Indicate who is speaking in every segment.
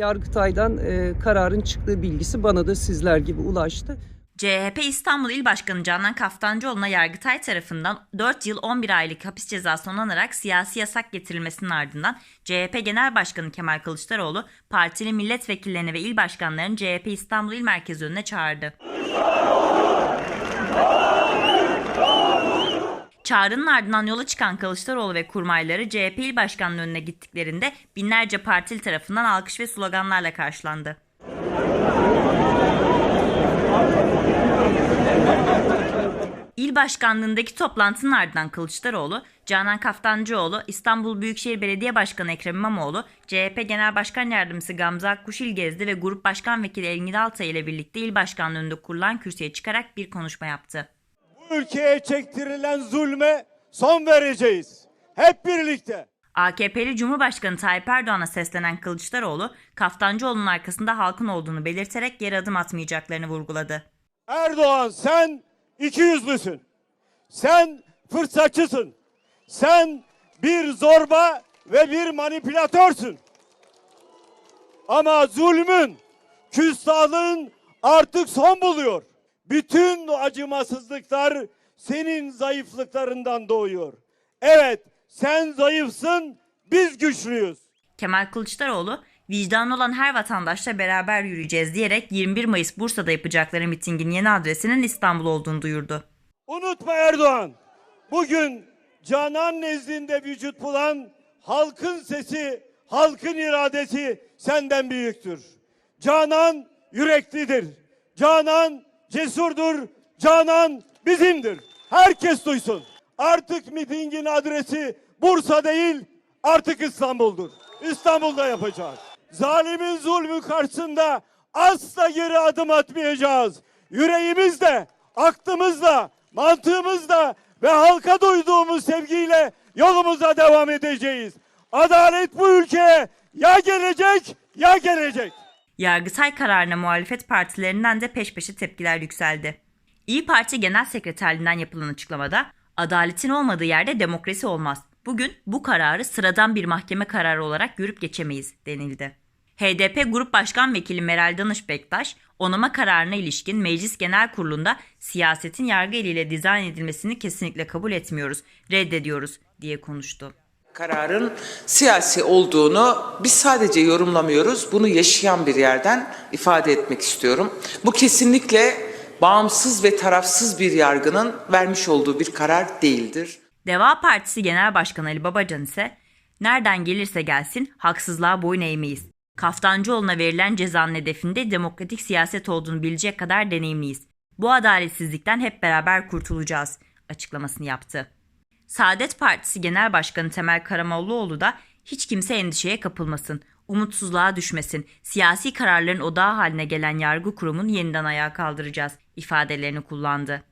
Speaker 1: Yargıtay'dan e, kararın çıktığı bilgisi bana da sizler gibi ulaştı.
Speaker 2: CHP İstanbul İl Başkanı Canan Kaftancıoğlu'na Yargıtay tarafından 4 yıl 11 aylık hapis cezası onanarak siyasi yasak getirilmesinin ardından CHP Genel Başkanı Kemal Kılıçdaroğlu partili milletvekillerini ve il başkanlarını CHP İstanbul İl Merkezi önüne çağırdı. Çağrının ardından yola çıkan Kılıçdaroğlu ve kurmayları CHP İl Başkanlığı önüne gittiklerinde binlerce partili tarafından alkış ve sloganlarla karşılandı. İl başkanlığındaki toplantının ardından Kılıçdaroğlu, Canan Kaftancıoğlu, İstanbul Büyükşehir Belediye Başkanı Ekrem İmamoğlu, CHP Genel Başkan Yardımcısı Gamze Akkuşil gezdi ve Grup Başkan Vekili Engin Altay ile birlikte il başkanlığında kurulan kürsüye çıkarak bir konuşma yaptı.
Speaker 3: Ülkeye çektirilen zulme son vereceğiz. Hep birlikte.
Speaker 2: AKP'li Cumhurbaşkanı Tayyip Erdoğan'a seslenen Kılıçdaroğlu, Kaftancıoğlu'nun arkasında halkın olduğunu belirterek geri adım atmayacaklarını vurguladı.
Speaker 3: Erdoğan sen iki yüzlüsün. Sen fırsatçısın. Sen bir zorba ve bir manipülatörsün. Ama zulmün, küstahlığın artık son buluyor. Bütün acımasızlıklar senin zayıflıklarından doğuyor. Evet, sen zayıfsın, biz güçlüyüz.
Speaker 2: Kemal Kılıçdaroğlu, vicdanı olan her vatandaşla beraber yürüyeceğiz diyerek 21 Mayıs Bursa'da yapacakları mitingin yeni adresinin İstanbul olduğunu duyurdu.
Speaker 3: Unutma Erdoğan. Bugün Canan nezdinde vücut bulan halkın sesi, halkın iradesi senden büyüktür. Canan yüreklidir. Canan cesurdur. Canan bizimdir. Herkes duysun. Artık mitingin adresi Bursa değil, artık İstanbul'dur. İstanbul'da yapacağız. Zalimin zulmü karşısında asla geri adım atmayacağız. Yüreğimizle, aklımızla, mantığımızla ve halka duyduğumuz sevgiyle yolumuza devam edeceğiz. Adalet bu ülkeye ya gelecek ya gelecek.
Speaker 2: Yargıtay kararına muhalefet partilerinden de peş peşe tepkiler yükseldi. İyi Parti Genel Sekreterliğinden yapılan açıklamada adaletin olmadığı yerde demokrasi olmaz. Bugün bu kararı sıradan bir mahkeme kararı olarak görüp geçemeyiz denildi. HDP Grup Başkan Vekili Meral Danış Bektaş, onama kararına ilişkin Meclis Genel Kurulu'nda siyasetin yargı eliyle dizayn edilmesini kesinlikle kabul etmiyoruz, reddediyoruz diye konuştu.
Speaker 4: Kararın siyasi olduğunu biz sadece yorumlamıyoruz. Bunu yaşayan bir yerden ifade etmek istiyorum. Bu kesinlikle bağımsız ve tarafsız bir yargının vermiş olduğu bir karar değildir.
Speaker 2: Deva Partisi Genel Başkanı Ali Babacan ise nereden gelirse gelsin haksızlığa boyun eğmeyiz. Kaftancıoğlu'na verilen cezanın hedefinde demokratik siyaset olduğunu bilecek kadar deneyimliyiz. Bu adaletsizlikten hep beraber kurtulacağız açıklamasını yaptı. Saadet Partisi Genel Başkanı Temel Karamollaoğlu da hiç kimse endişeye kapılmasın, umutsuzluğa düşmesin, siyasi kararların odağı haline gelen yargı kurumunu yeniden ayağa kaldıracağız ifadelerini kullandı.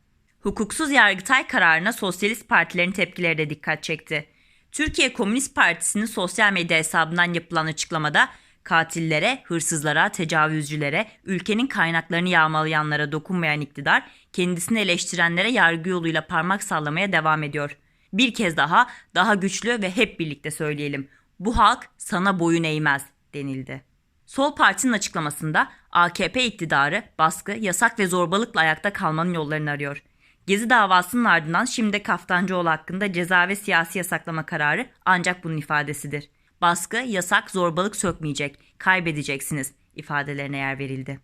Speaker 2: Hukuksuz Yargıtay kararına sosyalist partilerin tepkileri de dikkat çekti. Türkiye Komünist Partisi'nin sosyal medya hesabından yapılan açıklamada katillere, hırsızlara, tecavüzcülere, ülkenin kaynaklarını yağmalayanlara dokunmayan iktidar, kendisini eleştirenlere yargı yoluyla parmak sallamaya devam ediyor. Bir kez daha, daha güçlü ve hep birlikte söyleyelim. Bu halk sana boyun eğmez denildi. Sol Parti'nin açıklamasında AKP iktidarı baskı, yasak ve zorbalıkla ayakta kalmanın yollarını arıyor. Gezi davasının ardından şimdi Kaftancıoğlu hakkında ceza ve siyasi yasaklama kararı ancak bunun ifadesidir. Baskı, yasak, zorbalık sökmeyecek, kaybedeceksiniz ifadelerine yer verildi.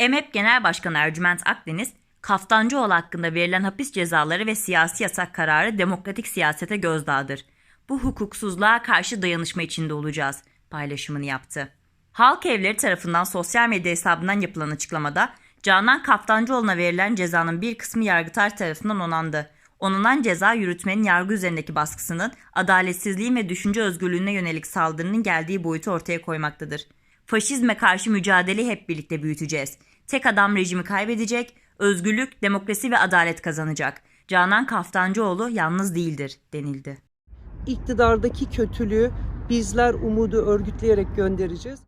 Speaker 2: EMEP Genel Başkanı Ercüment Akdeniz, Kaftancıoğlu hakkında verilen hapis cezaları ve siyasi yasak kararı demokratik siyasete gözdağıdır. Bu hukuksuzluğa karşı dayanışma içinde olacağız paylaşımını yaptı. Halk Evleri tarafından sosyal medya hesabından yapılan açıklamada Canan Kaftancıoğlu'na verilen cezanın bir kısmı Yargıtay tarafından onandı. Onanan ceza yürütmenin yargı üzerindeki baskısının, adaletsizliğin ve düşünce özgürlüğüne yönelik saldırının geldiği boyutu ortaya koymaktadır. Faşizme karşı mücadeleyi hep birlikte büyüteceğiz. Tek adam rejimi kaybedecek, özgürlük, demokrasi ve adalet kazanacak. Canan Kaftancıoğlu yalnız değildir denildi.
Speaker 1: İktidardaki kötülüğü bizler umudu örgütleyerek göndereceğiz.